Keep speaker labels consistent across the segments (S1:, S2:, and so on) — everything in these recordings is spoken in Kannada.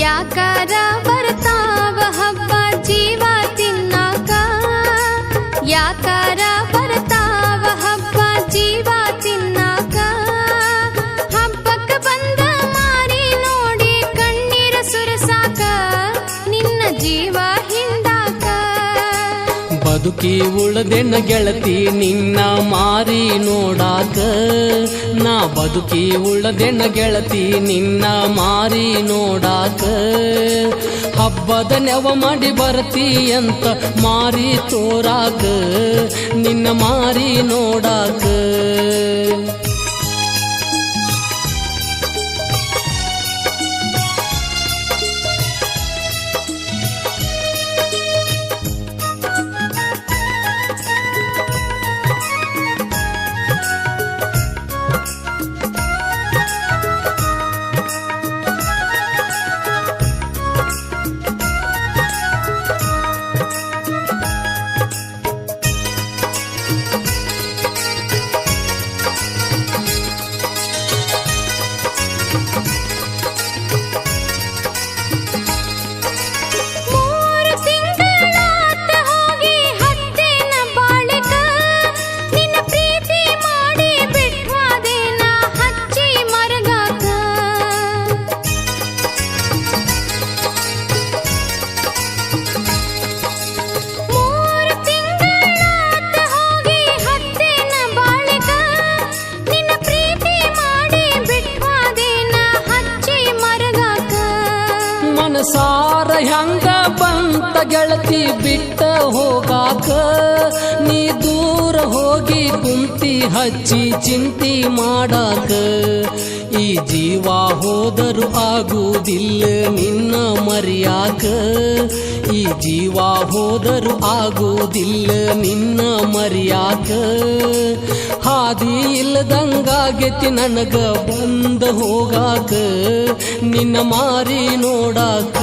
S1: ಯಾಕಾರ ಬರ್ತಾವ ಹಬ್ಬ ಜೀವ ತಿನ್ನಾಕ? ಯಾಕಾರ ಬರ್ತಾವ ಹಬ್ಬ ಜೀವ ತಿನ್ನಾಕ? ಹಬ್ಬಕ್ಕ ಬಂದ ಮಾರಿ ನೋಡಿ ಕಣ್ಣೀರ ಸುರಸಾಕ? ನಿನ್ನ ಜೀವ
S2: ಬದುಕಿ ಉಳ್ದೆನ ಗೆಳತಿ ನಿನ್ನ ಮಾರಿ ನೋಡಾಕ. ನಾ ಬದುಕಿ ಉಳ್ದೆನ ಗೆಳತಿ ನಿನ್ನ ಮಾರಿ ನೋಡಾಕ. ಹಬ್ಬದ ನೆವ ಮಾಡಿ ಬರ್ತಿ ಅಂತ ಮಾರಿ ತೋರಾಕ. ನಿನ್ನ ಮಾರಿ ನೋಡಾಕ. ಗೆಳತಿ ಬಿಟ್ಟ ಹೋಗಾಕ ನೀ ದೂರ ಹೋಗಿ ಕುಂತಿ ಹಚ್ಚಿ ಚಿಂತಿ ಮಾಡಾಕ. ಈ ಜೀವ ಹೋದರು ಆಗುವುದಿಲ್ಲ ನಿನ್ನ ಮರ್ಯಾಕ. ಈ ಜೀವ ಹೋದರು ಆಗುವುದಿಲ್ಲ ನಿನ್ನ ಮರ್ಯಾಕ. ಹಾದಿ ಇಲ್ಲದಂಗಾಗೆತಿ ನನಗ ಬಂದ ಹೋಗಾಕ. ನಿನ್ನ ಮಾರಿ ನೋಡಾಕ.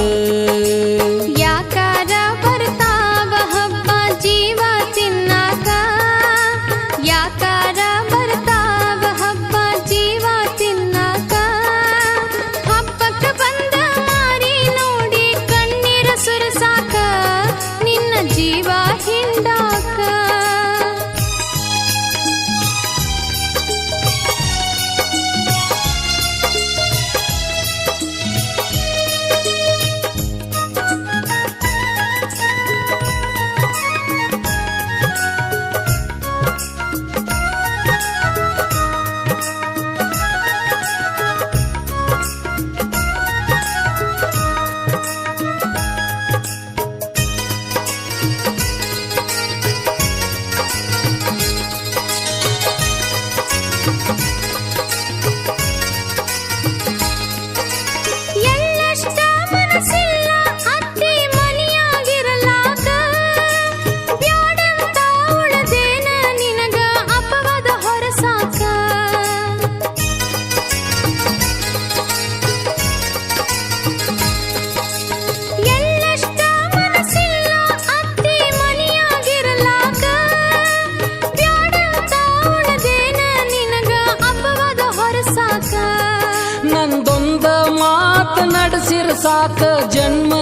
S2: ಸಾಕ ಜನ್ಮ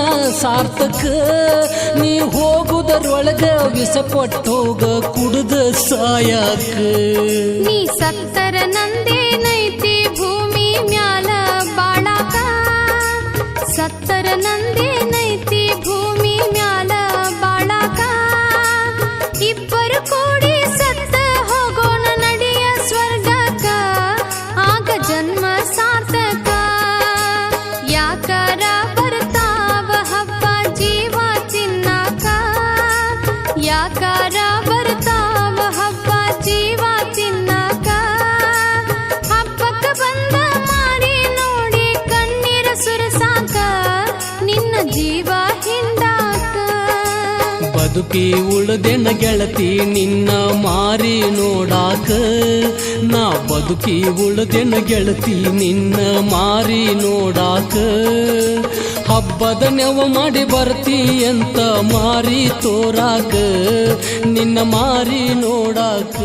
S2: ಸಾರ್ಥಕ ನೀ ಹೋಗುದರೊಳಗ ವಿಷ ಕೊಟ್ಟೋಗ ಕುಡ್ದ ಸಾಯಾಕ
S1: ನೀ ಸತ್ತರ ನಂದೇನೈತಿ ಭೂಮಿ ಮ್ಯಾಲ ಬಾಳಾಕ ಸತ್ತರ ನಂದೇನೈತಿ
S2: ಬದುಕಿ ಉಳ್ದೆನ ಗೆಳತಿ ನಿನ್ನ ಮಾರಿ ನೋಡಾಕ. ನಾ ಬದುಕಿ ಉಳ್ದೆನ ಗೆಳತಿ ನಿನ್ನ ಮಾರಿ ನೋಡಾಕ. ಹಬ್ಬದ ನೆವ ಮಾಡಿ ಬರ್ತಿ ಅಂತ ಮಾರಿ ತೋರಾಕ. ನಿನ್ನ ಮಾರಿ ನೋಡಾಕ.